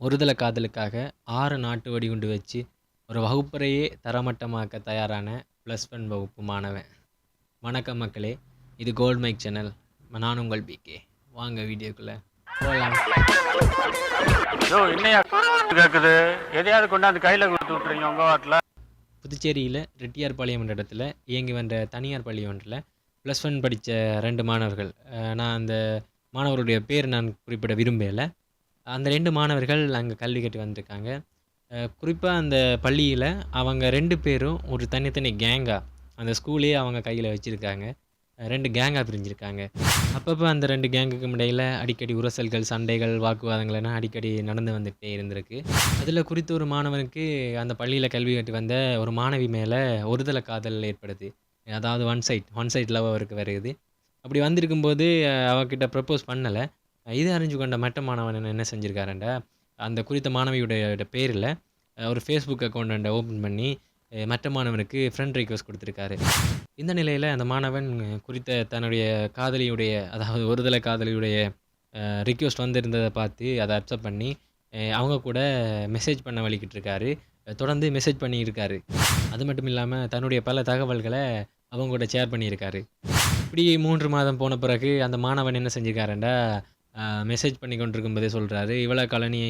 ஒருதலை காதலுக்காக ஆறு நாட்டு வெடிகுண்டு வச்சு ஒரு வகுப்பறையே தரமட்டமாக்க தயாரான ப்ளஸ் ஒன் வகுப்பு மாணவன். வணக்கம் மக்களே இது கோல்ட் மைக் சேனல் நான் உங்கள் பிகே வாங்க வீடியோக்குள்ளே போகலாம் எதையாவது கொண்டாந்து கையில கொடுத்து வாட்டில் புதுச்சேரியில் ரெட்டியார்பாளையம் என்ற இடத்துல இயங்கி வந்த தனியார் பள்ளி ஒன்றில் ப்ளஸ் ஒன் படித்த ரெண்டு மாணவர்கள். நான் அந்த மாணவருடைய பேர் நான் குறிப்பிட விரும்பலை. அந்த ரெண்டு மாணவர்கள் அங்கே கல்வி கற்று வந்திருக்காங்க. குறிப்பாக அந்த பள்ளியில் அவங்க ரெண்டு பேரும் ஒரு தனித்தனி கேங்காக அந்த ஸ்கூலே அவங்க கையில் வச்சுருக்காங்க. ரெண்டு கேங்காக பிரிஞ்சிருக்காங்க. அப்பப்போ அந்த ரெண்டு கேங்குக்கும் இடையில் அடிக்கடி உரசல்கள் சண்டைகள் வாக்குவாதங்கள் எல்லாம் அடிக்கடி நடந்து வந்துகிட்டே இருந்திருக்கு. அதில் குறித்த ஒரு மாணவனுக்கு அந்த பள்ளியில் கல்வி கட்டி வந்த ஒரு மாணவி மேலே ஒருதலை காதல் ஏற்படுது. அதாவது one side one side love அவருக்கு வருது. அப்படி வந்திருக்கும்போது அவகிட்ட ப்ரப்போஸ் பண்ணலை. இது அறிஞ்சு கொண்ட மட்ட மாணவன் என்ன- என்ன செஞ்சுருக்காருண்டா அந்த குறித்த மாணவியுடைய பேரில் ஒரு ஃபேஸ்புக் அக்கௌண்ட் ஓப்பன் பண்ணி மற்ற மாணவனுக்கு ஃப்ரெண்ட் ரிக்வஸ்ட் கொடுத்துருக்காரு. இந்த நிலையில் அந்த மாணவன் குறித்த தன்னுடைய காதலியுடைய அதாவது ஒருதலை காதலியுடைய ரிக்வெஸ்ட் வந்திருந்ததை பார்த்து அதை அக்செப்ட் பண்ணி அவங்க கூட மெசேஜ் பண்ண வலிக்கிட்டு இருக்காரு தொடர்ந்து மெசேஜ் பண்ணியிருக்காரு. அது மட்டும் இல்லாமல் தன்னுடைய பல தகவல்களை அவங்க கூட ஷேர் பண்ணியிருக்காரு. இப்படி மூன்று மாதம் போன பிறகு அந்த மாணவன் என்ன செஞ்சுருக்காருண்டா? மெசேஜ் பண்ணி கொண்டிருக்கும்போதே சொல்கிறாரு இவ்வளோ கழனி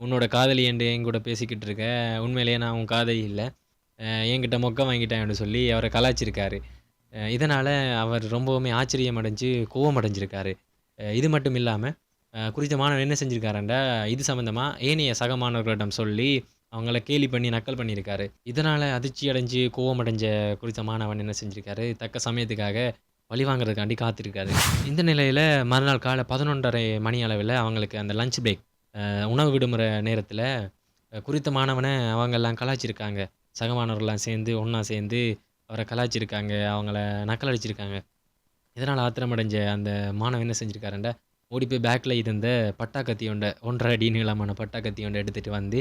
உன்னோட காதலி என்று என் கூட பேசிக்கிட்டு இருக்க. உண்மையிலேயே நான் உன் காதலி இல்லை. என்கிட்ட மொக்க அப்படின்னு சொல்லி அவரை கலாச்சிருக்காரு இதனால் அவர் ரொம்பவுமே ஆச்சரியம் அடைஞ்சு கோவம் அடைஞ்சிருக்காரு. இது மட்டும் இல்லாமல் குறித்த மாணவன் என்ன செஞ்சுருக்காருண்டா இது சம்மந்தமாக ஏனைய சக மாணவர்களிடம் சொல்லி அவங்கள கேலி பண்ணி நக்கல் பண்ணியிருக்காரு. இதனால் அதிர்ச்சி அடைஞ்சு கோவம் அடைஞ்ச குறித்த மாணவன் என்ன செஞ்சுருக்காரு தக்க சமயத்துக்காக பழி வாங்குறதுக்காண்டி காத்திருக்காரு. இந்த நிலையில் மறுநாள் காலை பதினொன்றரை மணி அளவில் அவங்களுக்கு அந்த லஞ்ச் பிரேக் உணவு விடுமுறை நேரத்தில் குறித்த மாணவனை அவங்கெல்லாம் கலாய்ச்சிருக்காங்க. சக மாணவர்கள்லாம் சேர்ந்து ஒன்றா சேர்ந்து அவரை கலாய்ச்சிருக்காங்க அவங்கள நக்கல் அடிச்சிருக்காங்க இதனால் ஆத்திரமடைஞ்ச அந்த மாணவன் என்ன செஞ்சுருக்காருண்டா ஓடி போய் பேக்கில் இருந்த பட்டா கத்தி ஒன்றரை அடி நீளமான பட்டா கத்தி ஒன்றை எடுத்துகிட்டு வந்து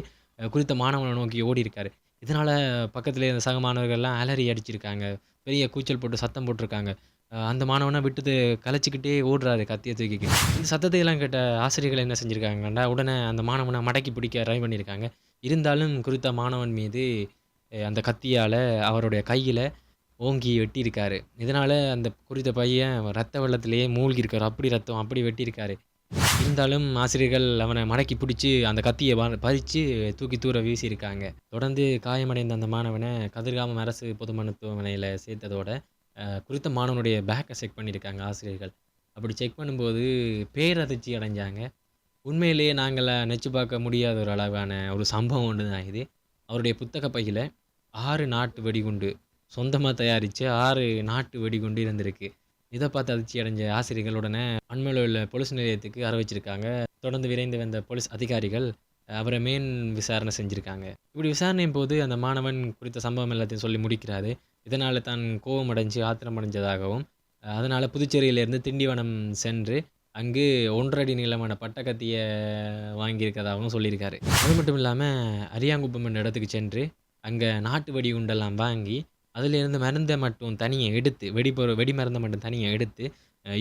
குறித்த மாணவனை நோக்கி ஓடி இருக்காரு இதனால் பக்கத்தில் இருந்த சக மாணவர்கள்லாம் அலறி அடிச்சிருக்காங்க. பெரிய கூச்சல் போட்டு சத்தம் போட்டிருக்காங்க. அந்த மாணவனை விட்டுட்டு கலைச்சிக்கிட்டே ஓடுறாரு கத்தியை தூக்கிக்கிட்டு. இந்த சத்தத்தை எல்லாம் கேட்ட ஆசிரியர்கள் என்ன செஞ்சுருக்காங்கண்டா? உடனே அந்த மாணவனை மடக்கி பிடிக்க ட்ரை பண்ணியிருக்காங்க இருந்தாலும் குறித்த மாணவன் மீது அந்த கத்தியால் அவருடைய கையில் ஓங்கி வெட்டியிருக்காரு. இதனால் அந்த குறித்த பையன் ரத்த வெள்ளத்திலேயே மூழ்கியிருக்காரு. அப்படி ரத்தம் அப்படி வெட்டியிருக்காரு. இருந்தாலும் ஆசிரியர்கள் அவனை மடக்கி பிடிச்சி அந்த கத்தியை பறித்து தூக்கி தூர வீசியிருக்காங்க. தொடர்ந்து காயமடைந்த அந்த மாணவனை கதிர்காமம் அரசு பொது மருத்துவமனையில் சேர்த்ததோட குறித்த மாணவனுடைய பேக்கை செக் பண்ணியிருக்காங்க ஆசிரியர்கள். அப்படி செக் பண்ணும்போது பேரதிர்ச்சி அடைஞ்சாங்க. உண்மையிலேயே நாங்கள் நெச்சு பார்க்க முடியாத ஒரு அளவான ஒரு சம்பவம் ஒன்று தான் இது. அவருடைய புத்தக பையில் ஆறு நாட்டு வெடிகுண்டு சொந்தமாக தயாரித்து ஆறு நாட்டு வெடிகுண்டு இருந்திருக்கு. இதை பார்த்து அதிர்ச்சி அடைஞ்ச ஆசிரியர்கள் உடனே அண்மையில் உள்ள போலீஸ் நிலையத்துக்கு அறிவிச்சிருக்காங்க. தொடர்ந்து விரைந்து வந்த போலீஸ் அதிகாரிகள் அவரை மேன் விசாரணை செஞ்சுருக்காங்க. இப்படி விசாரணையின் போது அந்த மாணவன் குறித்த சம்பவம் எல்லாத்தையும் சொல்லி முடிக்கிறாரு. இதனால் தான் கோபம் அடைஞ்சு ஆத்திரம் அடைஞ்சதாகவும் அதனால் புதுச்சேரியிலேருந்து திண்டிவனம் சென்று அங்கு ஒன்றரை அடி நீளமான பட்டக்கத்தியை வாங்கியிருக்கதாகவும் சொல்லியிருக்காரு. அது மட்டும் இல்லாமல் அரியாங்குப்பம் என்ற இடத்துக்கு சென்று அங்கே நாட்டு வெடி குண்டெல்லாம் வாங்கி அதிலிருந்து மருந்தை மட்டும் தனியை எடுத்து வெடிப்பொரு வெடி மருந்தை மட்டும் தனியாக எடுத்து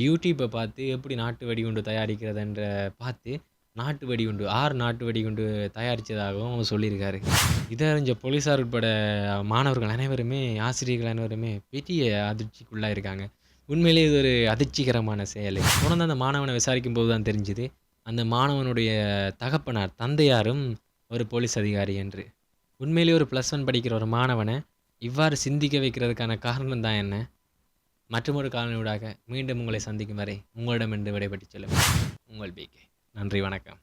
யூடியூப்பை பார்த்து எப்படி நாட்டு வெடிகுண்டு தயாரிக்கிறதுன்ற பார்த்து நாட்டு வெடிகுண்டு ஆறு நாட்டு வெடிகுண்டு தயாரித்ததாகவும் அவர் சொல்லியிருக்காரு. இதை அறிஞ்ச போலீஸார் உட்பட மாணவர்கள் அனைவருமே ஆசிரியர்கள் அனைவருமே பெரிய அதிர்ச்சிக்குள்ளாக இருக்காங்க. உண்மையிலேயே இது ஒரு அதிர்ச்சிகரமான செயல். தொடர்ந்து அந்த மாணவனை விசாரிக்கும் போது தான் தெரிஞ்சுது அந்த மாணவனுடைய தகப்பனார் தந்தையாரும் ஒரு போலீஸ் அதிகாரி என்று. உண்மையிலேயே ஒரு ப்ளஸ் ஒன் படிக்கிற ஒரு மாணவனை இவ்வாறு சிந்திக்க வைக்கிறதுக்கான காரணம் தான் என்ன? மற்றொரு காலனியூடாக மீண்டும் உங்களை சந்திக்கும் வரை உங்களிடம் என்று விடைபெற்று செல்லும் உங்கள் பிகே நன்றி வணக்கம்.